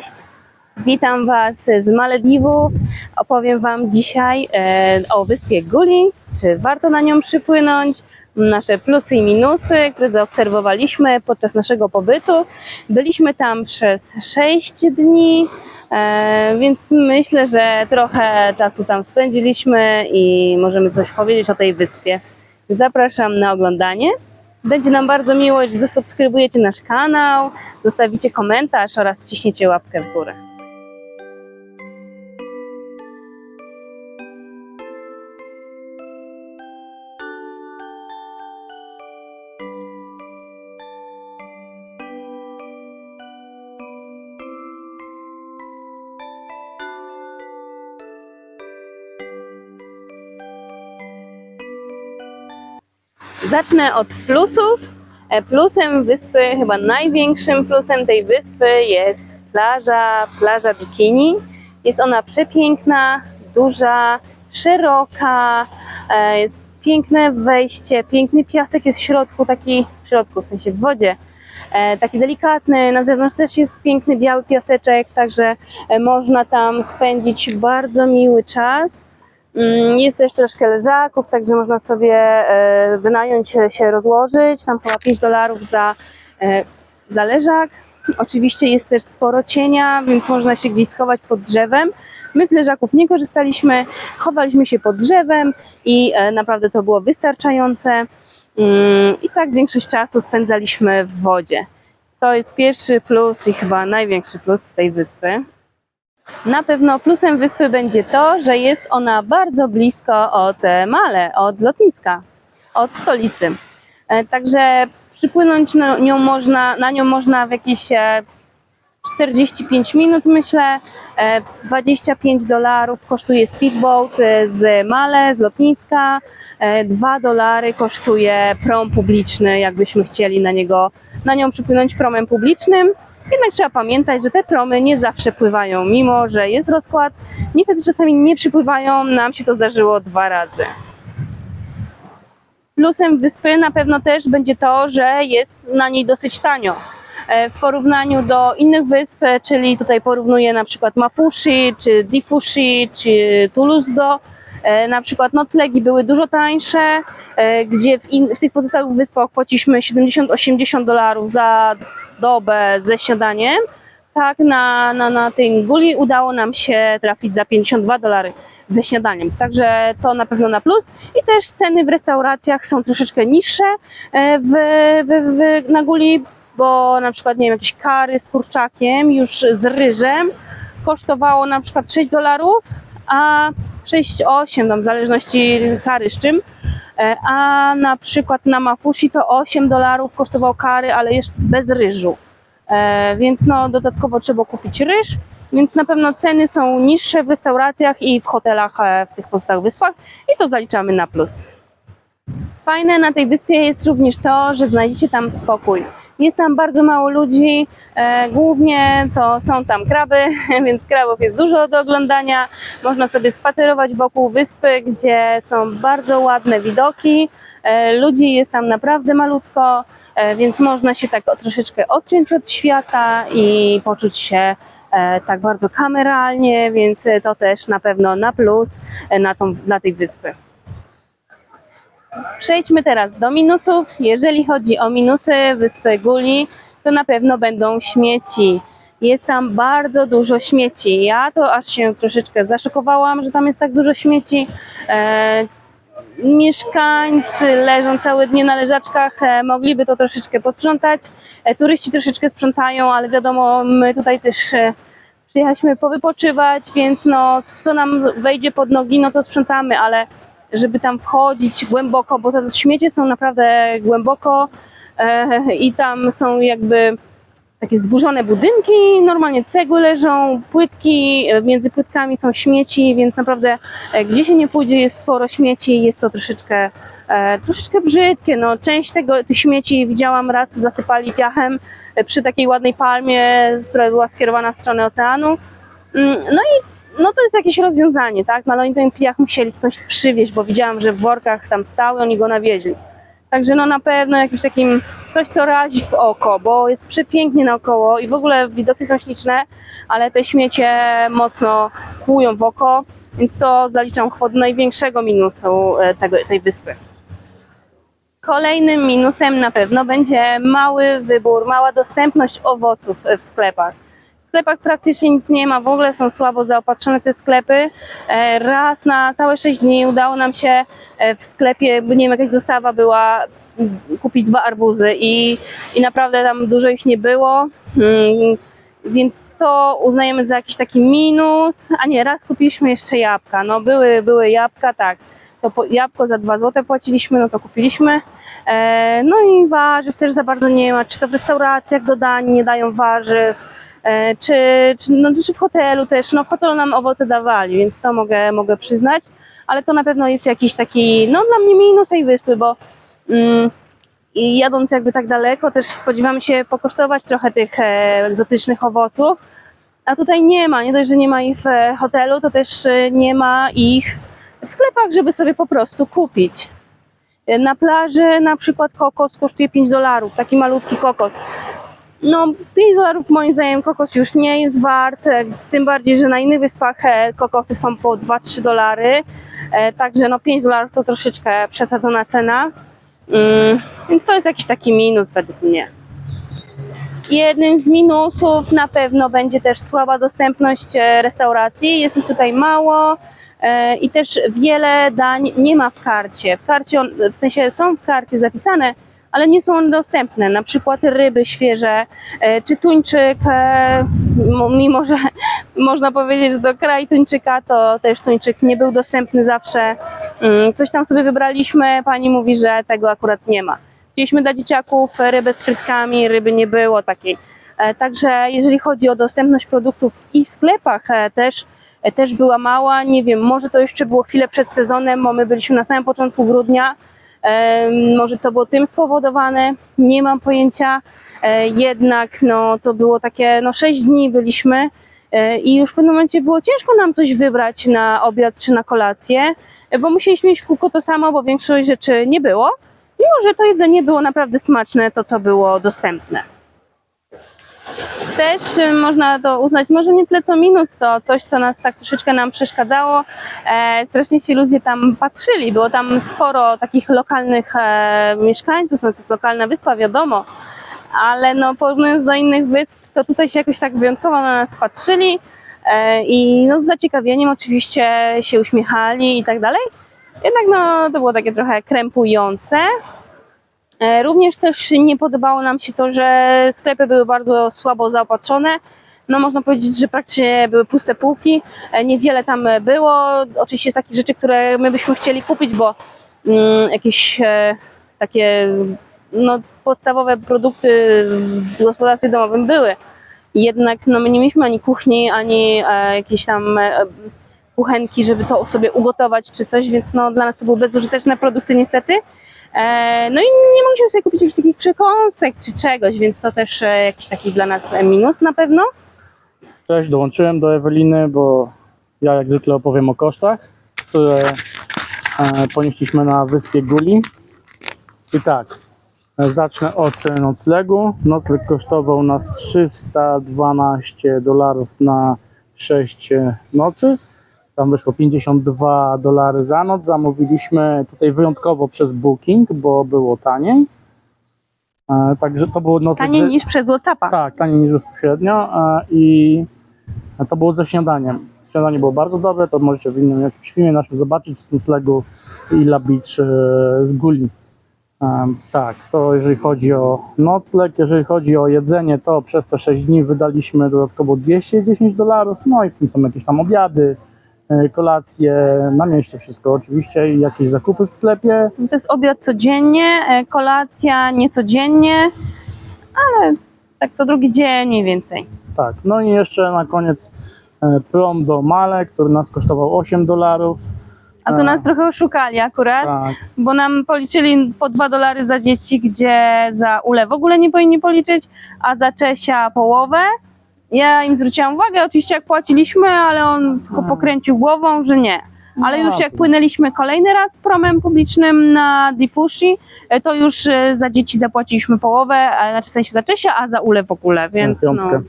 Cześć! Witam Was z Malediwów. Opowiem Wam dzisiaj e, o wyspie Guli, czy warto na nią przypłynąć, nasze plusy i minusy, które zaobserwowaliśmy podczas naszego pobytu. Byliśmy tam przez 6 dni, e, więc myślę, że trochę czasu tam spędziliśmy i możemy coś powiedzieć o tej wyspie. Zapraszam na oglądanie. Będzie nam bardzo miło, że zasubskrybujecie nasz kanał, zostawicie komentarz oraz ciśniecie łapkę w górę. Zacznę od plusów. E, Plusem wyspy, chyba największym plusem tej wyspy jest plaża, plaża Bikini. Jest ona przepiękna, duża, szeroka, e, jest piękne wejście, piękny piasek jest w środku, taki w środku, w sensie w wodzie. E, Taki delikatny, na zewnątrz też jest piękny biały piaseczek, także można tam spędzić bardzo miły czas. Mm, Jest też troszkę leżaków, także można sobie e, wynająć się- się rozłożyć. Tam chyba 5 dolarów za, e, za leżak. Oczywiście jest też sporo cienia, więc można się gdzieś schować pod drzewem. My z leżaków nie korzystaliśmy, chowaliśmy się pod drzewem i e, naprawdę to było wystarczające. Mm, I tak większość czasu spędzaliśmy w wodzie. To jest pierwszy plus i chyba największy plus tej wyspy. Na pewno plusem wyspy będzie to, że jest ona bardzo blisko od e, Male, od lotniska, od stolicy. E, Także przypłynąć na nią można, na nią można w jakieś e, 45 minut, myślę. E, 25 dolarów kosztuje speedboat e, z Male, z lotniska. E, 2 dolary kosztuje prom publiczny, jakbyśmy chcieli na niego, na nią przypłynąć promem publicznym. Jednak trzeba pamiętać, że te promy nie zawsze pływają, mimo że jest rozkład. Niestety czasami nie przypływają, nam się to zdarzyło dwa razy. Plusem wyspy na pewno też będzie to, że jest na niej dosyć tanio. E, W porównaniu do innych wysp, e, czyli tutaj porównuję na przykład Mafushi, czy Difushi, czy Toulouse, e, na przykład noclegi były dużo tańsze, e, gdzie w, in, w tych pozostałych wyspach płaciliśmy 70-80 dolarów za dobę ze śniadaniem. Tak, na, na, na tej guli udało nam się trafić za 52 dolary ze śniadaniem. Także to na pewno na plus. I też ceny w restauracjach są troszeczkę niższe e, w, w, w, na guli, bo na przykład, nie wiem, jakieś kary z kurczakiem już z ryżem kosztowało na przykład 6 dolarów, a 6-8, tam w zależności kary z czym. E, A na przykład na Mafushi to 8 dolarów kosztował kary, ale jeszcze bez ryżu. E, Więc no dodatkowo trzeba kupić ryż, więc na pewno ceny są niższe w restauracjach i w hotelach e, w tych pozostałych wyspach i to zaliczamy na plus. Fajne na tej wyspie jest również to, że znajdziecie tam spokój. Jest tam bardzo mało ludzi, e, głównie to są tam kraby, więc krabów jest dużo do oglądania. Można sobie spacerować wokół wyspy, gdzie są bardzo ładne widoki. E, ludzi jest tam naprawdę malutko, e, więc można się tak troszeczkę odciąć od świata i poczuć się tak bardzo kameralnie, więc to też na pewno na plus na, tą, na tej wyspy. Przejdźmy teraz do minusów. Jeżeli chodzi o minusy wyspy Guli, to na pewno będą śmieci. Jest tam bardzo dużo śmieci. Ja to aż się troszeczkę zaszokowałam, że tam jest tak dużo śmieci. E, mieszkańcy leżą całe dnie na leżaczkach, e, mogliby to troszeczkę posprzątać. E, turyści troszeczkę sprzątają, ale wiadomo, my tutaj też e, przyjechaliśmy powypoczywać, więc no, co nam wejdzie pod nogi, no to sprzątamy, ale żeby tam wchodzić głęboko, bo te śmiecie są naprawdę głęboko e, i tam są jakby takie zburzone budynki, normalnie cegły leżą, płytki, e, między płytkami są śmieci, więc naprawdę e, gdzie się nie pójdzie jest sporo śmieci, jest to troszeczkę, troszeczkę brzydkie. No, część tego, tych śmieci widziałam raz, zasypali piachem przy takiej ładnej palmie, która była skierowana w stronę oceanu. Mm, No i no to jest jakieś rozwiązanie, tak? No ale oni ten piach musieli skądś przywieźć, bo widziałam, że w workach tam stały, oni go nawieźli. Także no na pewno jakimś takim coś, co razi w oko, bo jest przepięknie naokoło i w ogóle widoki są śliczne, ale te śmiecie mocno kłują w oko, więc to zaliczam do największego minusu e, tego, tej wyspy. Kolejnym minusem na pewno będzie mały wybór, mała dostępność owoców w sklepach. Sklepach praktycznie nic nie ma, w ogóle są słabo zaopatrzone te sklepy. E, Raz na całe 6 dni udało nam się e, w sklepie, nie wiem, jakaś dostawa była, m, kupić dwa arbuzy i, i naprawdę tam dużo ich nie było. Mm, Więc to uznajemy za jakiś taki minus. A nie, raz kupiliśmy jeszcze jabłka. No były, były jabłka, tak. To po, jabłko za 2 zł płaciliśmy, no to kupiliśmy. E, no i warzyw też za bardzo nie ma. Czy to w restauracjach do dań nie dają warzyw, czy, czy, no, czy w hotelu też. No w hotelu nam owoce dawali, więc to mogę, mogę przyznać. Ale to na pewno jest jakiś taki, no dla mnie minus tej wyspy, bo mm, i jadąc jakby tak daleko, też spodziewamy się pokosztować trochę tych e, egzotycznych owoców. A tutaj nie ma, nie dość, że nie ma ich w e, hotelu, to też e, nie ma ich w sklepach, żeby sobie po prostu kupić. E, Na plaży na przykład kokos kosztuje 5 dolarów, taki malutki kokos. No 5 dolarów moim zdaniem kokos już nie jest wart, e, tym bardziej, że na innych wyspach e, kokosy są po 2-3 dolary. E, Także no 5 dolarów to troszeczkę przesadzona cena. Mm, Więc to jest jakiś taki minus według mnie. Jednym z minusów na pewno będzie też słaba dostępność restauracji. Jest ich tutaj mało i też wiele dań nie ma w karcie. W karcie, w sensie są w karcie zapisane, ale nie są one dostępne. Na przykład ryby świeże, e, czy tuńczyk, e, mimo że można powiedzieć, że do kraju tuńczyka, to też tuńczyk nie był dostępny zawsze. Mm, Coś tam sobie wybraliśmy, pani mówi, że tego akurat nie ma. Chcieliśmy dla dzieciaków rybę z frytkami, ryby nie było takiej. E, Także jeżeli chodzi o dostępność produktów i w sklepach też, też była mała. Nie wiem, może to jeszcze było chwilę przed sezonem, bo my byliśmy na samym początku grudnia. Może to było tym spowodowane, nie mam pojęcia. E, Jednak no, to było takie, no 6 dni byliśmy e, i już w pewnym momencie było ciężko nam coś wybrać na obiad czy na kolację, bo musieliśmy mieć kółko to samo, bo większość rzeczy nie było. Mimo, że to jedzenie było naprawdę smaczne, to co było dostępne. Też y, można to uznać, może nie tyle co minus, co coś, co nas tak troszeczkę nam przeszkadzało. E, strasznie ci ludzie tam patrzyli, było tam sporo takich lokalnych e, mieszkańców, no to jest lokalna wyspa, wiadomo, ale no porównując do innych wysp, to tutaj się jakoś tak wyjątkowo na nas patrzyli e, i no z zaciekawieniem oczywiście się uśmiechali i tak dalej. Jednak no, to było takie trochę krępujące. E, Również też nie podobało nam się to, że sklepy były bardzo słabo zaopatrzone. No można powiedzieć, że praktycznie były puste półki. E, Niewiele tam było. Oczywiście takich rzeczy, które my byśmy chcieli kupić, bo mm, jakieś e, takie no, podstawowe produkty w gospodarstwie domowym były. Jednak no, my nie mieliśmy ani kuchni, ani e, jakiejś tam e, kuchenki, żeby to sobie ugotować czy coś, więc no, dla nas to były bezużyteczne produkty niestety. E, No i nie mogliśmy sobie kupić jakichś takich przekąsek czy czegoś, więc to też e, jakiś taki dla nas minus na pewno. Cześć, dołączyłem do Eweliny, bo ja jak zwykle opowiem o kosztach, które e, ponieśliśmy na wyspie Guli. I tak, zacznę od noclegu. Nocleg kosztował nas 312 dolarów na 6 nocy. Tam wyszło 52 dolary za noc. Zamówiliśmy tutaj wyjątkowo przez Booking, bo było taniej. E, Także to było nocleg. Taniej niż przez Whatsappa. tak, taniej niż bezpośrednio e, i to było ze śniadaniem. Śniadanie było bardzo dobre, to możecie w innym jakimś filmie naszym zobaczyć z noclegu Illa Beach e, z Guli. E, Tak, to jeżeli chodzi o nocleg, jeżeli chodzi o jedzenie, to przez te 6 dni wydaliśmy dodatkowo 210 dolarów, no i w tym są jakieś tam obiady, kolacje, na mieście wszystko oczywiście i jakieś zakupy w sklepie. To jest obiad codziennie, e, kolacja niecodziennie, ale tak co drugi dzień mniej więcej. Tak, no i jeszcze na koniec e, prom do Male, który nas kosztował 8 dolarów. A to E. nas trochę oszukali akurat, Tak, bo nam policzyli po 2 dolary za dzieci, gdzie za Ule w ogóle nie powinni policzyć, a za Czesia połowę. Ja im zwróciłam uwagę, oczywiście jak płaciliśmy, ale on tylko pokręcił głową, że nie. Ale No, już jak płynęliśmy kolejny raz promem publicznym na Diffushi, e, to już e, za dzieci zapłaciliśmy połowę, a znaczy w sensie za Czesia, a za Ule w ogóle, więc no, piątkę.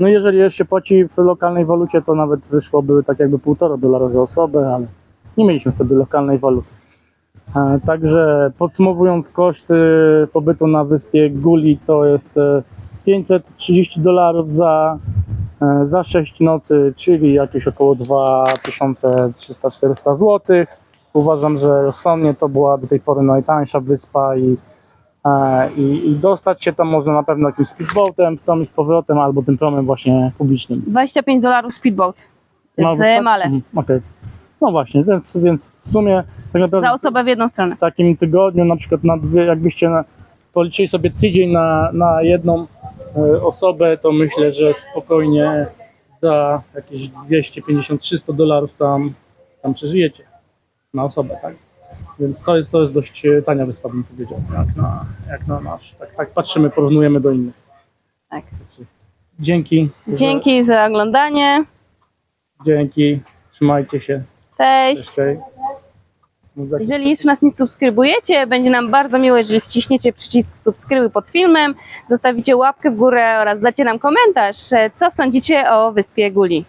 No jeżeli jeszcze się płaci w lokalnej walucie, to nawet wyszłoby tak jakby półtora dolara za osobę, ale nie mieliśmy wtedy lokalnej waluty. E, Także podsumowując koszty pobytu na wyspie Guli to jest e, 530 dolarów za, e, za 6 nocy, czyli jakieś około 2300-400 zł. Uważam, że rozsądnie to była do tej pory najtańsza wyspa i E, I, I dostać się tam można na pewno jakimś speedboatem, tam i z powrotem, albo tym promem właśnie publicznym. 25 dolarów speedboat No, z wyspa- Male. Mhm, Okej. No właśnie, więc, więc w sumie tak naprawdę Za osobę w jedną stronę. w takim tygodniu, na przykład na dwie, jakbyście na, policzyli sobie tydzień na, na jedną osobę, to myślę, że spokojnie za jakieś 250-300 dolarów tam, tam przeżyjecie na osobę, tak? Więc to jest, to jest dość e, tania wyspa, bym powiedział, jak na, jak na nasz. Tak, tak patrzymy, porównujemy do innych. Tak. Dzięki. Dzięki za oglądanie. Dzięki. Trzymajcie się. Cześć. Cześć. Jeżeli jeszcze nas nie subskrybujecie, będzie nam bardzo miło, jeżeli wciśniecie przycisk subskrybuj pod filmem, zostawicie łapkę w górę oraz dacie nam komentarz, co sądzicie o wyspie Guli.